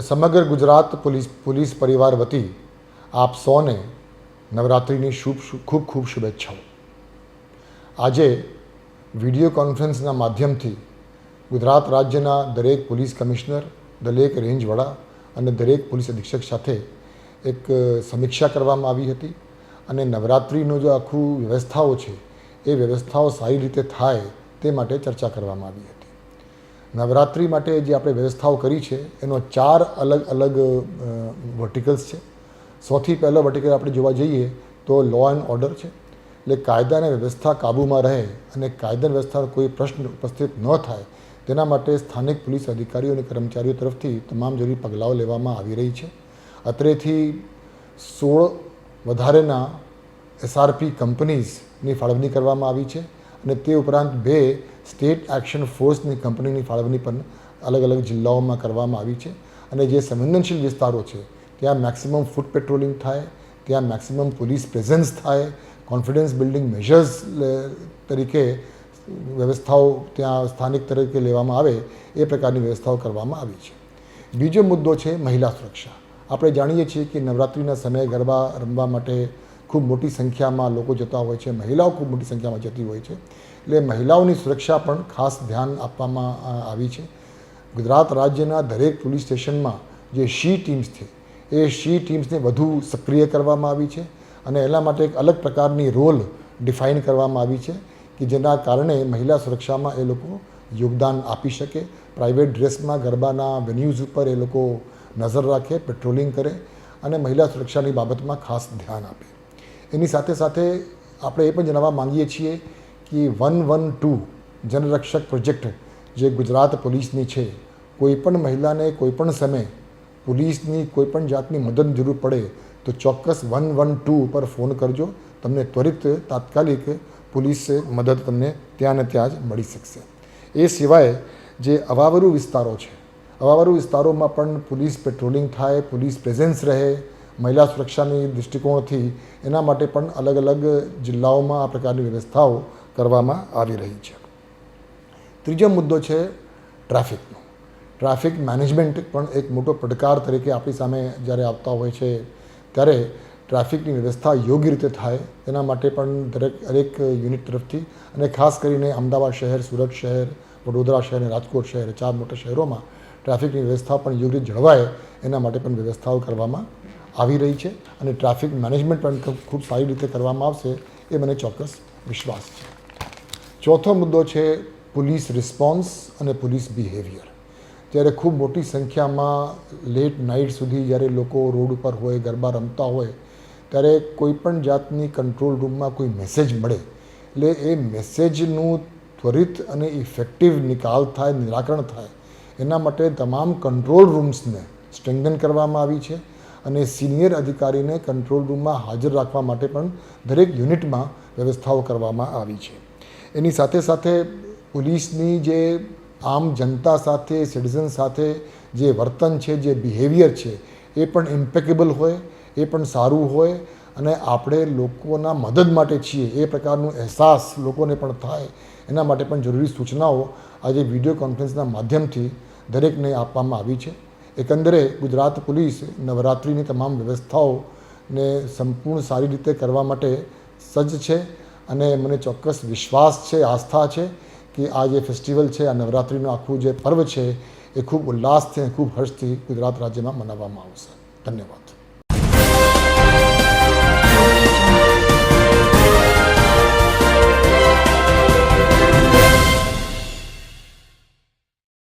સમગ્ર Gujarat police police પરિવાર વતી આપ સૌને નવરાત્રિની શુભ ખૂબ ખૂબ શુભેચ્છાઓ. આજે વીડિયો કોન્ફરન્સના માધ્યમથી ગુજરાત રાજ્યના દરેક પોલીસ કમિશનર, દરેક રેન્જ વડા અને દરેક પોલીસ અધિક્ષક સાથે એક સમીક્ષા કરવામાં આવી હતી અને નવરાત્રિનો જે આખું વ્યવસ્થાઓ છે, એ વ્યવસ્થાઓ સારી રીતે થાય તે માટે ચર્ચા કરવામાં આવી હતી. નવરાત્રિ માટે જે આપણે વ્યવસ્થાઓ કરી છે, એનો ચાર અલગ અલગ વર્ટિકલ્સ છે. સૌથી પહેલો વર્ટિકલ આપણે જોવા જઈએ તો લો એન્ડ ઓર્ડર છે. એટલે કાયદા અને વ્યવસ્થા કાબૂમાં રહે અને કાયદા વ્યવસ્થાનો વ્યવસ્થા કોઈ પ્રશ્ન ઉપસ્થિત ન થાય, તેના માટે સ્થાનિક પોલીસ અધિકારીઓ અને કર્મચારીઓ તરફથી તમામ જરૂરી પગલાઓ લેવામાં આવી રહી છે. અત્રેથી સોળ વધારેના એસઆરપી કંપનીઝની ફાળવણી કરવામાં આવી છે અને તે ઉપરાંત બે સ્ટેટ એક્શન ફોર્સની કંપનીની ફાળવણી પણ અલગ અલગ જિલ્લાઓમાં કરવામાં આવી છે અને જે સંવેદનશીલ વિસ્તારો છે, ત્યાં મેક્સિમમ ફૂટ પેટ્રોલિંગ થાય, ત્યાં મેક્સિમમ પોલીસ પ્રેઝન્સ થાય, કોન્ફિડન્સ બિલ્ડિંગ મેઝર્સ તરીકે વ્યવસ્થાઓ ત્યાં સ્થાનિક તરીકે લેવામાં આવે, એ પ્રકારની વ્યવસ્થાઓ કરવામાં આવી છે. બીજો મુદ્દો છે મહિલા સુરક્ષા. આપણે જાણીએ છીએ કે નવરાત્રિના સમયે ગરબા રમવા માટે ખૂબ મોટી સંખ્યામાં લોકો જતા હોય છે, મહિલાઓ ખૂબ મોટી સંખ્યામાં જતી હોય છે. એટલે મહિલાઓની સુરક્ષા પણ ખાસ ધ્યાન આપવામાં આવી છે. ગુજરાત રાજ્યના દરેક પોલીસ સ્ટેશનમાં જે શી ટીમ્સ છે, એ શી ટીમ્સને વધુ સક્રિય કરવામાં આવી છે અને એના માટે એક અલગ પ્રકારની રોલ ડિફાઇન કરવામાં આવી છે કે જેના કારણે મહિલા સુરક્ષામાં એ લોકો યોગદાન આપી શકે, પ્રાઇવેટ ડ્રેસમાં ગરબાના વેન્યુઝ ઉપર એ લોકો નજર રાખે, પેટ્રોલિંગ કરે અને મહિલા સુરક્ષાની બાબતમાં ખાસ ધ્યાન આપે. એની સાથે સાથે આપણે એ પણ જણાવવા માંગીએ છીએ કે one one two Janrakshak project જે ગુજરાત પોલીસની છે કોઈપણ મહિલાને કોઈપણ સમયે પોલીસની કોઈપણ જાતની મદદની જરૂર પડે તો ચોક્કસ વન વન ટુ ઉપર ફોન કરજો તમને ત્વરિત તાત્કાલિક પોલીસ મદદ તમને ત્યાં ને ત્યાં જ મળી શકશે. એ સિવાય જે અવાવરુ વિસ્તારો છે, અવાવરુ વિસ્તારોમાં પણ પોલીસ પેટ્રોલિંગ થાય, પોલીસ પ્રેઝન્સ રહે, મહિલા સુરક્ષાની દૃષ્ટિકોણથી એના માટે પણ અલગ અલગ જિલ્લાઓમાં આ પ્રકારની વ્યવસ્થાઓ કરવામાં આવી રહી છે. ત્રીજો મુદ્દો છે ટ્રાફિકનો. ટ્રાફિક મેનેજમેન્ટ પણ એક મોટો પડકાર તરીકે આપણી સામે જ્યારે આવતા હોય છે, ત્યારે ટ્રાફિકની વ્યવસ્થા યોગ્ય રીતે થાય તેના માટે પણ દરેક દરેક યુનિટ તરફથી અને ખાસ કરીને અમદાવાદ શહેર, સુરત શહેર, વડોદરા શહેર અને રાજકોટ શહેર, ચાર મોટા શહેરોમાં ટ્રાફિકની વ્યવસ્થા પણ યોગ્ય જળવાય એના માટે પણ વ્યવસ્થાઓ કરવામાં આવી રહી છે અને ટ્રાફિક મેનેજમેન્ટ પણ ખૂબ સારી રીતે કરવામાં આવશે એ મને ચોક્કસ વિશ્વાસ છે. ચોથો મુદ્દો છે પોલીસ રિસ્પોન્સ અને પોલીસ બિહેવિયર. જ્યારે ખૂબ મોટી સંખ્યામાં લેટ નાઇટ સુધી જ્યારે લોકો રોડ ઉપર હોય, ગરબા રમતા હોય, ત્યારે કોઈ પણ જાતની કંટ્રોલ રૂમમાં કોઈ મેસેજ મળે. એટલે એ મેસેજનું ત્વરિત અને ઇફેક્ટિવ નિકાલ થાય, નિરાકરણ થાય, એના માટે તમામ કંટ્રોલ રૂમ્સને સ્ટ્રેન્ગન કરવામાં આવી છે અને સિનિયર અધિકારીને કંટ્રોલ રૂમમાં હાજર રાખવા માટે પણ દરેક યુનિટમાં વ્યવસ્થાઓ કરવામાં આવી છે. એની સાથે સાથે પોલીસની જે આમ જનતા સાથે સિટીઝન સાથે જે વર્તન છે, જે બિહેવિયર છે, એ પણ ઇમ્પેકેબલ હોય, એ પણ સારું હોય અને આપણે લોકોના મદદ માટે છીએ. એ પ્રકારનો અહેસાસ લોકોને પણ થાય. એના માટે પણ જરૂરી સૂચનાઓ આજે વીડિયો કોન્ફરન્સના માધ્યમથી દરેકને આપવામાં આવી છે. એકંદરે ગુજરાત પોલીસ નવરાત્રિની તમામ વ્યવસ્થાઓને સંપૂર્ણ સારી રીતે કરવા માટે સજ્જ છે. અને મને ચોક્કસ વિશ્વાસ છે, આસ્થા છે કે આ જે ફેસ્ટિવલ છે, આ નવરાત્રિનું આખું જે પર્વ છે, એ ખૂબ ઉલ્લાસથી ખૂબ હર્ષથી ગુજરાત રાજ્યમાં મનાવવામાં આવશે. ધન્યવાદ.